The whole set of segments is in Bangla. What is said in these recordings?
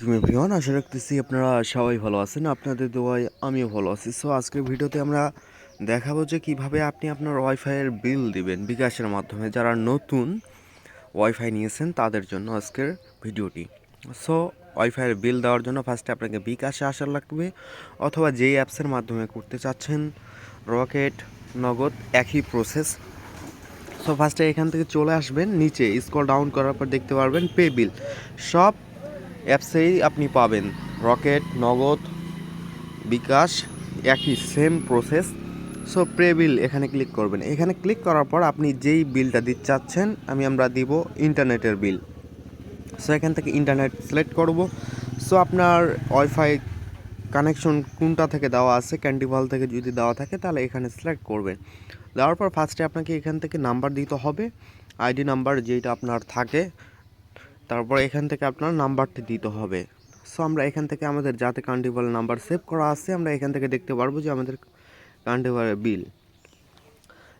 এভরিওয়ান আশা রাখতেছি আপনারা সবাই ভালো আছেন, আপনাদের দোয়ায় আমিও ভালো আছি। সো আজকের ভিডিওতে আমরা দেখাবো যে কীভাবে আপনি আপনার ওয়াইফাইয়ের বিল দিবেন বিকাশের মাধ্যমে, যারা নতুন ওয়াইফাই নিয়েছেন তাদের জন্য আজকের ভিডিওটি। সো ওয়াইফাইয়ের বিল দেওয়ার জন্য ফার্স্টে আপনাকে বিকাশে আসা লাগবে, অথবা যেই অ্যাপসের মাধ্যমে করতে চাচ্ছেন রকেট নগদ, একই প্রসেস সো ফার্স্টে এখান থেকে চলে আসবেন, নিচে স্কল ডাউন করার পর দেখতে পারবেন পে বিল সব অ্যাপসেই আপনি পাবেন। রকেট, নগদ, বিকাশ, একই same process. So pay bill এখানে ক্লিক করবেন। এখানে ক্লিক করার পর আপনি যেই বিলটা দিতে চাচ্ছেন, আমি আমরা দিব ইন্টারনেটের বিল। সো এখান থেকে ইন্টারনেট সিলেক্ট করব। সো আপনার ওয়াইফাই কানেকশন কোনটা থেকে দেওয়া আছে ক্যান্টিভাল থেকে যদি দেওয়া থাকে, তাহলে এখানে সিলেক্ট করবেন। দেওয়ার পর ফার্স্টে আপনাকে এখান থেকে নাম্বার দিতে হবে। আইডি নাম্বার যেটা আপনার থাকে তারপর এখান থেকে আপনার নাম্বারটি দিতে হবে। সো আমরা এখান থেকে আমাদের যাতে কান্টিভাল নাম্বার সেভ করা আছে। আমরা এখান থেকে দেখতে পারব যে আমাদের কান্টিভালের বিল।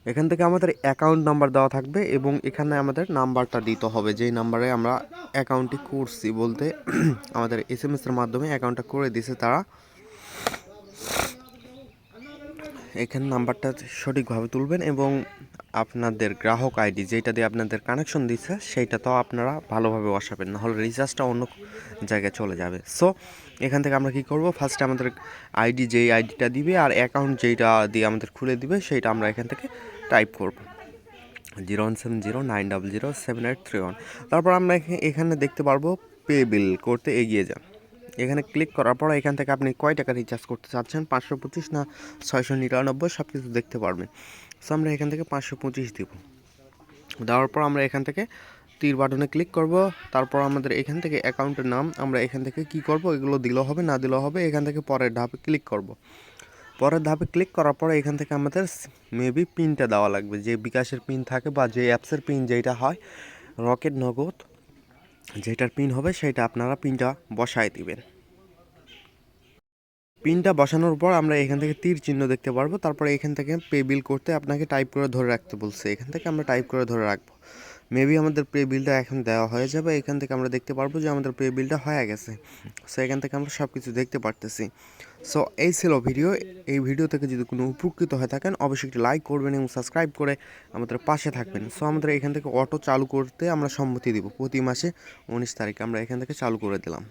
এখান থেকে আমাদের অ্যাকাউন্ট নাম্বার দেওয়া থাকবে এবং এখানে আমাদের নাম্বারটা দিতে হবে। যেই নাম্বারে আমরা অ্যাকাউন্টটি করছি বলতে আমাদের এস এম এসের মাধ্যমে অ্যাকাউন্টটা করে দিছে তারা। এখানে নাম্বারটা সঠিকভাবে তুলবেন এবং আপনাদের গ্রাহক আইডি যেটা দিয়ে আপনাদের কানেকশন দিচ্ছে সেইটা তো আপনারা ভালোভাবে বসাবেন, নাহলে রিচার্জটা অন্য জায়গায় চলে যাবে। সো এখান থেকে আমরা কি করব? ফার্স্টে আমাদের আইডি যেই আইডিটা দিবে আর অ্যাকাউন্ট যেইটা দিয়ে আমাদের খুলে দিবে, সেইটা আমরা এখান থেকে টাইপ করব। Zero one seven zero nine double zero seven eight three one তারপর আমরা এখা- এখানে দেখতে পারব পে বিল করতে এগিয়ে যান। এখানে ক্লিক করার পর এখান থেকে আপনি কয় টাকা রিচার্জ করতে চাচ্ছেন? পাঁচশো পঁচিশ না ছয়শো নিরানব্বই? সব কিছু দেখতে পারবেন। সো আমরা এখান থেকে পাঁচশো পঁচিশ দিব। দেওয়ার পর আমরা এখান থেকে তীর বাটনে ক্লিক করব। তারপর আমাদের এখান থেকে অ্যাকাউন্টের নাম, আমরা এখান থেকে কি করব? এগুলো দিলেও হবে, না দিলেও হবে, এখান থেকে পরের ধাপে ক্লিক করব। পরের ধাপে ক্লিক করার পরে এখান থেকে আমাদের মেবি পিনটা দেওয়া লাগবে। যে বিকাশের পিন থাকে বা যে অ্যাপসের পিন যেটা হয় রকেট নগদ, যেটার পিন হবে, সেটা আপনারা পিনটা বসায় দিবেন। পিনটা বসানোর পর আমরা এখান থেকে তীর চিহ্ন দেখতে পারব। তারপরে এখান থেকে পে বিল করতে আপনাকে টাইপ করে ধরে রাখতে বলছে। এখান থেকে আমরা টাইপ করে ধরে রাখব। মেবি আমাদের পে বিলটা এখন দেওয়া হয়ে যাবে। এখান থেকে আমরা দেখতে পারব যে আমাদের পে বিলটা হয়ে গেছে। সো এখান থেকে আমরা সব কিছু দেখতে পারতেছি। সো এই ছিল ভিডিও। এই ভিডিও থেকে যদি কোনো উপকৃত হয়ে থাকেন, অবশ্যই একটি লাইক করবেন এবং সাবস্ক্রাইব করে আমাদের পাশে থাকবেন। সো আমাদের এখান থেকে অটো চালু করতে আমরা সম্মতি দিব। প্রতি মাসে উনিশ তারিখে আমরা এখান থেকে চালু করে দিলাম।